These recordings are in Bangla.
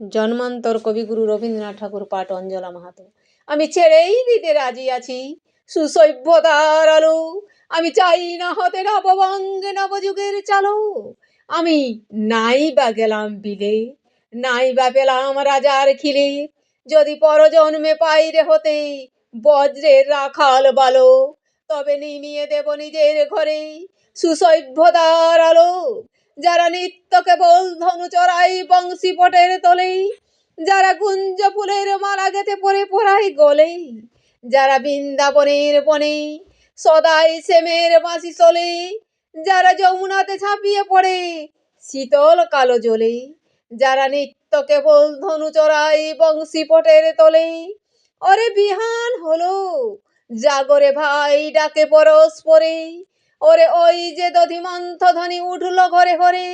জন্মান্তর কবিগুরু রবীন্দ্রনাথ ঠাকুর পাঠ অঞ্জলা মাহাতো। আমি ছেড়েই দিতে রাজি আছি সুসভ্যতার আলো আমি চাই না হতে নববঙ্গে নবযুগের চালো। আমি নাই বা গেলাম বিলে, নাই বা পেলাম রাজার খিলে। যদি পরজন্মে পাইরে হতে বজ্রের রাখাল বালো, তবে নিমিয়ে দেব নিজের ঘরে সুসভ্যতার আলো। যারা নিত্য কেবল ধনু চড়াই বংশী পটের তোলে যারা গুঞ্জ ফুলের মালা গেতে পরে পড়াই গলে যারা বৃন্দাবনের বনে সদাই সেমের বাঁশি চলে, যারা যমুনাতে ঝাঁপিয়ে পড়ে শীতল কালো জলে, যারা নিত্য কেবল ধনু চড়াই বংশী পটের তোলে, অরে বিহান হলো, জাগরে ভাই ডাকে পরস্পরে ওরে ওই যে দধিমন্থ ধ্বনি উঠল ঘরে ঘরে।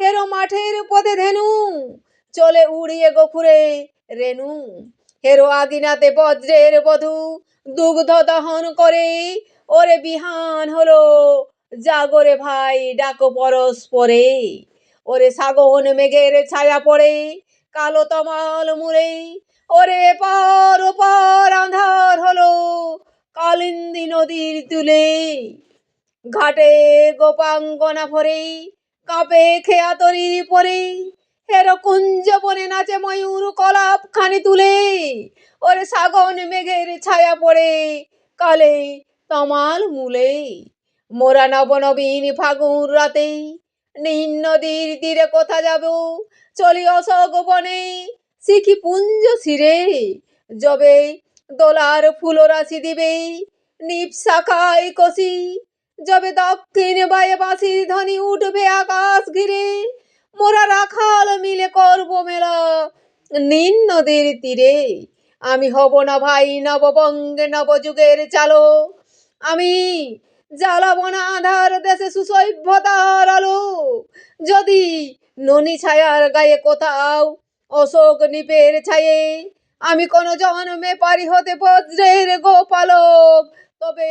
হেরো মাঠের পথে ধেনু, চলে উড়িয়ে গোখুরে রেনু। হেরো আগিনাতে বজ্রের বধূ, দুগ্ধ দহন করে। ওরে বিহান হলো জাগরে ভাই, ডাকো পরস্পরে। ওরে সাগন মেঘের ছায়া পড়ে, কালো তমাল মুড়ে। ওরে পার ওপার আন্ধার হলো, কালিন্দী নদীর তুলে। ঘাটে গোপাঙ্গনা ভরে, কাপে খেয়া তরির পরে। হেরো কুঞ্জ বনে নাচে ময়ূর কলাপ খানি তুলে। ওরে সাগন মেঘের ছায়া পড়ে কালে তমাল মূলে। মোরা নব নবীন ফাগুন রাতে নীল নদীর তীরে কোথা যাব? চলি অশোক বনে, শিখি পুঞ্জ শিরে। যবে দোলার ফুল রাশি দিবে, নিপ শাখায় কষি যবে দক্ষিণ বায়ে বাঁশির ধ্বনি উঠবে আকাশ ঘিরে মোরা রাখাল মিলে করব মেলা নীল নদীর তীরে আমি হব না ভাই নববঙ্গে নবযুগের চালো আমি জ্বালাবো না আধার দেশে সুসভ্যতার আলো। যদি ননি ছায়ার গায়ে কোথাও অশোক নিপের ছায়ে, আমি কোনো জন্মে পারি হতে বজ্রের গোপালক। তবে